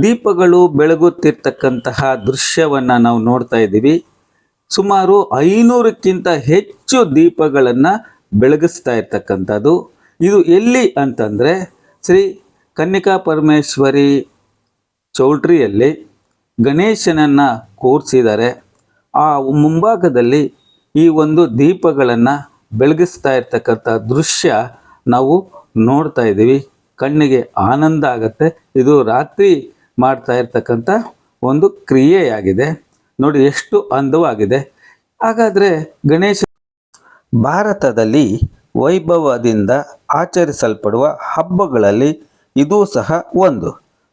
ದೀಪಗಳು ಬೆಳಗುತ್ತಿರ್ತಕ್ಕಂತಹ ದೃಶ್ಯವನ್ನು ನಾವು ನೋಡ್ತಾ ಇದ್ದೀವಿ. ಸುಮಾರು ಐನೂರಕ್ಕಿಂತ ಹೆಚ್ಚು ದೀಪಗಳನ್ನು ಬೆಳಗಿಸ್ತಾ ಇರ್ತಕ್ಕಂಥದ್ದು. ಇದು ಎಲ್ಲಿ ಅಂತಂದರೆ ಶ್ರೀ ಕನ್ನಿಕಾ ಪರಮೇಶ್ವರಿ ಚೌಲ್ಟ್ರಿಯಲ್ಲಿ ಗಣೇಶನನ್ನು ಕೂರಿಸಿದ್ದಾರೆ. ಆ ಮುಂಭಾಗದಲ್ಲಿ ಈ ಒಂದು ದೀಪಗಳನ್ನು ಬೆಳಗಿಸ್ತಾ ಇರ್ತಕ್ಕಂಥ ದೃಶ್ಯ ನಾವು ನೋಡ್ತಾ ಇದ್ದೀವಿ. ಕಣ್ಣಿಗೆ ಆನಂದ ಆಗುತ್ತೆ. ಇದು ರಾತ್ರಿ ಮಾಡ್ತಾ ಇರ್ತಕ್ಕಂಥ ಒಂದು ಕ್ರಿಯೆಯಾಗಿದೆ. ನೋಡಿ ಎಷ್ಟು ಅಂದವಾಗಿದೆ. ಹಾಗಾದರೆ ಗಣೇಶ ಭಾರತದಲ್ಲಿ ವೈಭವದಿಂದ ಆಚರಿಸಲ್ಪಡುವ ಹಬ್ಬಗಳಲ್ಲಿ ಇದೂ ಸಹ ಒಂದು.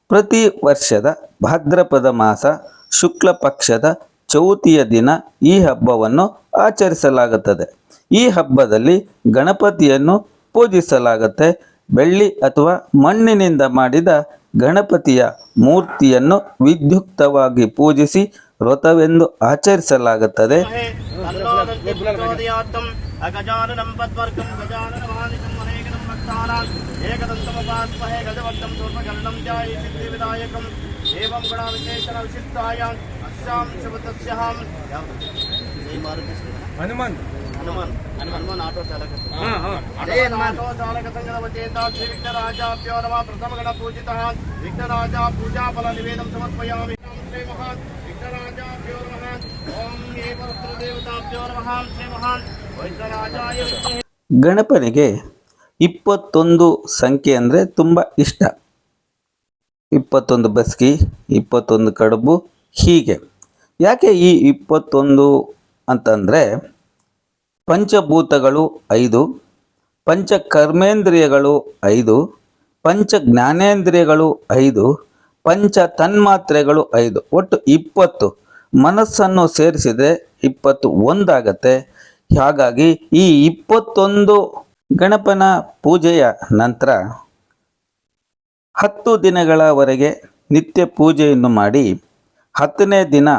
ಪ್ರತಿ ವರ್ಷದ ಭಾದ್ರಪದ ಮಾಸ ಶುಕ್ಲ ಪಕ್ಷದ ಚೌತಿಯ ದಿನ ಈ ಹಬ್ಬವನ್ನು ಆಚರಿಸಲಾಗುತ್ತದೆ. ಈ ಹಬ್ಬದಲ್ಲಿ ಗಣಪತಿಯನ್ನು ಪೂಜಿಸಲಾಗುತ್ತೆ. ಬೆಳ್ಳಿ ಅಥವಾ ಮಣ್ಣಿನಿಂದ ಮಾಡಿದ ಗಣಪತಿಯ ಮೂರ್ತಿಯನ್ನು ವಿದ್ಯುಕ್ತವಾಗಿ ಪೂಜಿಸಿ ವ್ರತವೆಂದು ಆಚರಿಸಲಾಗುತ್ತದೆ. ಹನುಮಾನ್. ಪೂಜಿತ ಗಣಪನಿಗೆ ಇಪ್ಪತ್ತೊಂದು ಸಂಖ್ಯೆ ಅಂದರೆ ತುಂಬ ಇಷ್ಟ. ಇಪ್ಪತ್ತೊಂದು ಬಸ್ಕಿ ಇಪ್ಪತ್ತೊಂದು ಕಡುಬು ಹೀಗೆ. ಯಾಕೆ ಈ ಇಪ್ಪತ್ತೊಂದು ಅಂತಂದರೆ ಪಂಚಭೂತಗಳು ಐದು ಪಂಚ ಕರ್ಮೇಂದ್ರಿಯಗಳು ಐದು ಪಂಚ ಜ್ಞಾನೇಂದ್ರಿಯಗಳು ಐದು ಪಂಚ ತನ್ಮಾತ್ರೆಗಳು ಐದು. ಒಟ್ಟು ಇಪ್ಪತ್ತು. ಮನಸ್ಸನ್ನು ಸೇರಿಸಿದರೆ ಇಪ್ಪತ್ತು ಒಂದಾಗತ್ತೆ. ಹಾಗಾಗಿ ಈ ಇಪ್ಪತ್ತೊಂದು ಗಣಪನ ಪೂಜೆಯ ನಂತರ ಹತ್ತು ದಿನಗಳವರೆಗೆ ನಿತ್ಯ ಪೂಜೆಯನ್ನು ಮಾಡಿ ಹತ್ತನೇ ದಿನ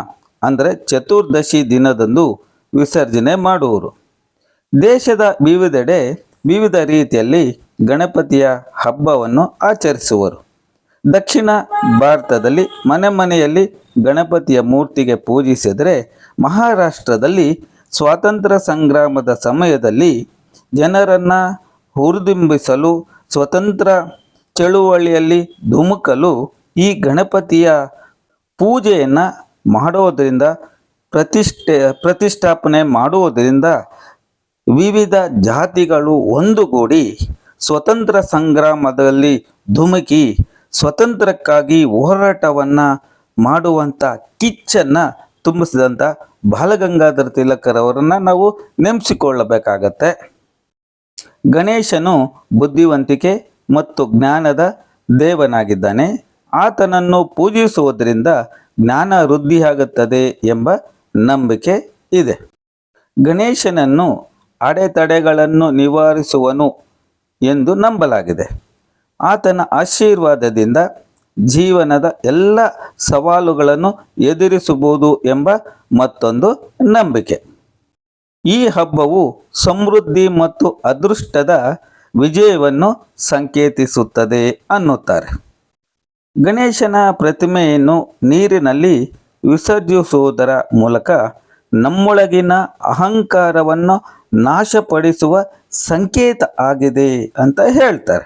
ಅಂದರೆ ಚತುರ್ದಶಿ ದಿನದಂದು ವಿಸರ್ಜನೆ ಮಾಡುವರು. ದೇಶದ ವಿವಿಧೆಡೆ ವಿವಿಧ ರೀತಿಯಲ್ಲಿ ಗಣಪತಿಯ ಹಬ್ಬವನ್ನು ಆಚರಿಸುವರು. ದಕ್ಷಿಣ ಭಾರತದಲ್ಲಿ ಮನೆ ಮನೆಯಲ್ಲಿ ಗಣಪತಿಯ ಮೂರ್ತಿಗೆ ಪೂಜಿಸಿದರೆ ಮಹಾರಾಷ್ಟ್ರದಲ್ಲಿ ಸ್ವಾತಂತ್ರ್ಯ ಸಂಗ್ರಾಮದ ಸಮಯದಲ್ಲಿ ಜನರನ್ನು ಹುರಿದುಂಬಿಸಲು, ಸ್ವತಂತ್ರ ಚಳುವಳಿಯಲ್ಲಿ ಧುಮುಕಲು ಈ ಗಣಪತಿಯ ಪೂಜೆಯನ್ನು ಮಾಡೋದರಿಂದ ಪ್ರತಿಷ್ಠೆ, ಪ್ರತಿಷ್ಠಾಪನೆ ಮಾಡುವುದರಿಂದ ವಿವಿಧ ಜಾತಿಗಳು ಒಂದುಗೂಡಿ ಸ್ವತಂತ್ರ ಸಂಗ್ರಾಮದಲ್ಲಿ ಧುಮುಕಿ ಸ್ವತಂತ್ರಕ್ಕಾಗಿ ಹೋರಾಟವನ್ನು ಮಾಡುವಂಥ ಕಿಚ್ಚನ್ನು ತುಂಬಿಸಿದಂಥ ಬಾಲಗಂಗಾಧರ ತಿಲಕರವರನ್ನು ನಾವು ನೆನೆಸಿಕೊಳ್ಳಬೇಕಾಗತ್ತೆ ಗಣೇಶನು ಬುದ್ಧಿವಂತಿಕೆ ಮತ್ತು ಜ್ಞಾನದ ದೇವನಾಗಿದ್ದಾನೆ. ಆತನನ್ನು ಪೂಜಿಸುವುದರಿಂದ ಜ್ಞಾನ ವೃದ್ಧಿಯಾಗುತ್ತದೆ ಎಂಬ ನಂಬಿಕೆ ಇದೆ. ಗಣೇಶನನ್ನು ಅಡೆತಡೆಗಳನ್ನು ನಿವಾರಿಸುವನು ಎಂದು ನಂಬಲಾಗಿದೆ. ಆತನ ಆಶೀರ್ವಾದದಿಂದ ಜೀವನದ ಎಲ್ಲ ಸವಾಲುಗಳನ್ನು ಎದುರಿಸಬಹುದು ಎಂಬ ಮತ್ತೊಂದು ನಂಬಿಕೆ. ಈ ಹಬ್ಬವು ಸಮೃದ್ಧಿ ಮತ್ತು ಅದೃಷ್ಟದ ವಿಜಯವನ್ನು ಸಂಕೇತಿಸುತ್ತದೆ ಅನ್ನುತ್ತಾರೆ. ಗಣೇಶನ ಪ್ರತಿಮೆಯನ್ನು ನೀರಿನಲ್ಲಿ ವಿಸರ್ಜಿಸುವುದರ ಮೂಲಕ ನಮ್ಮೊಳಗಿನ ಅಹಂಕಾರವನ್ನು ನಾಶಪಡಿಸುವ ಸಂಕೇತ ಆಗಿದೆ ಅಂತ ಹೇಳ್ತಾರೆ.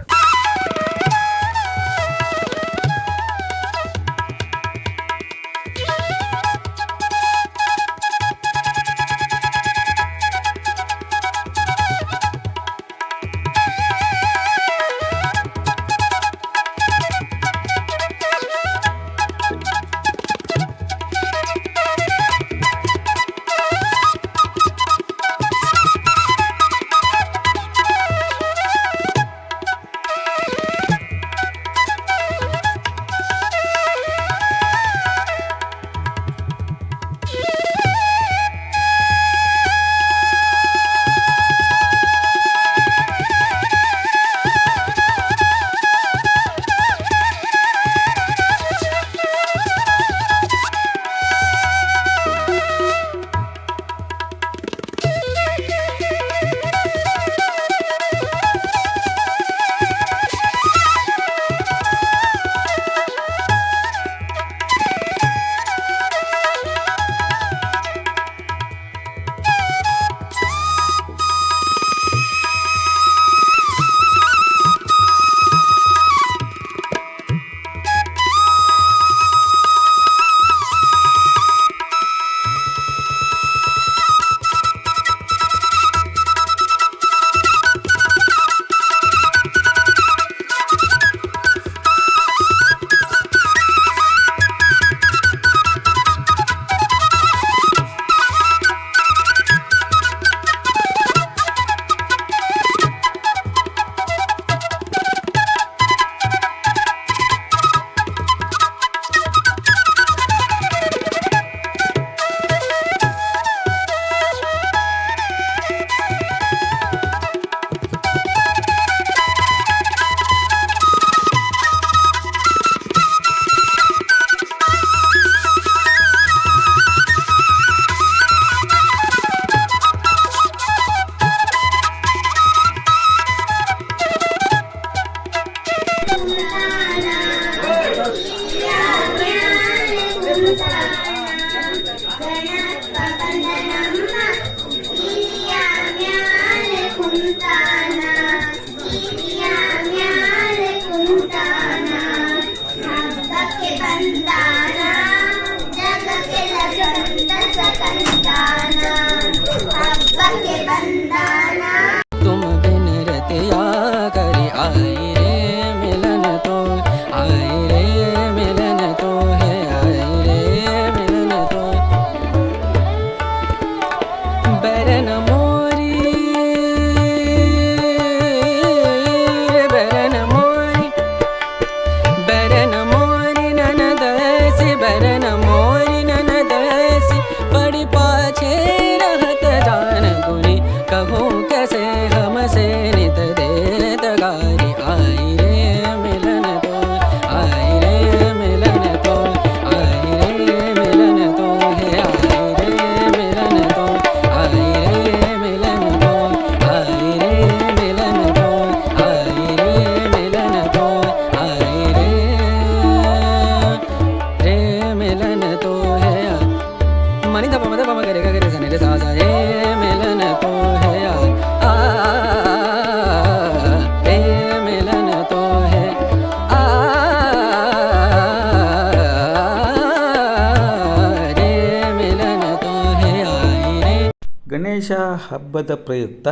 ಗಣೇಶ ಹಬ್ಬದ ಪ್ರಯುಕ್ತ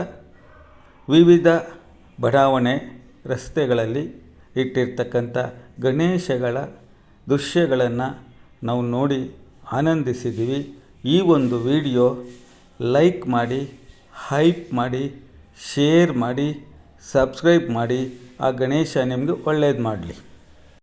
ವಿವಿಧ ಬಡಾವಣೆ ರಸ್ತೆಗಳಲ್ಲಿ ಇಟ್ಟಿರ್ತಕ್ಕಂಥ ಗಣೇಶಗಳ ದೃಶ್ಯಗಳನ್ನು ನಾವು ನೋಡಿ ಆನಂದಿಸಿದ್ದೀವಿ. ಈ ಒಂದು ವಿಡಿಯೋ ಲೈಕ್ ಮಾಡಿ, ಹೈಪ್ ಮಾಡಿ, ಶೇರ್ ಮಾಡಿ, ಸಬ್ಸ್ಕ್ರೈಬ್ ಮಾಡಿ, ಆ ಗಣೇಶ ನಿಮಗೆ ಒಳ್ಳೇದು ಮಾಡಲಿ.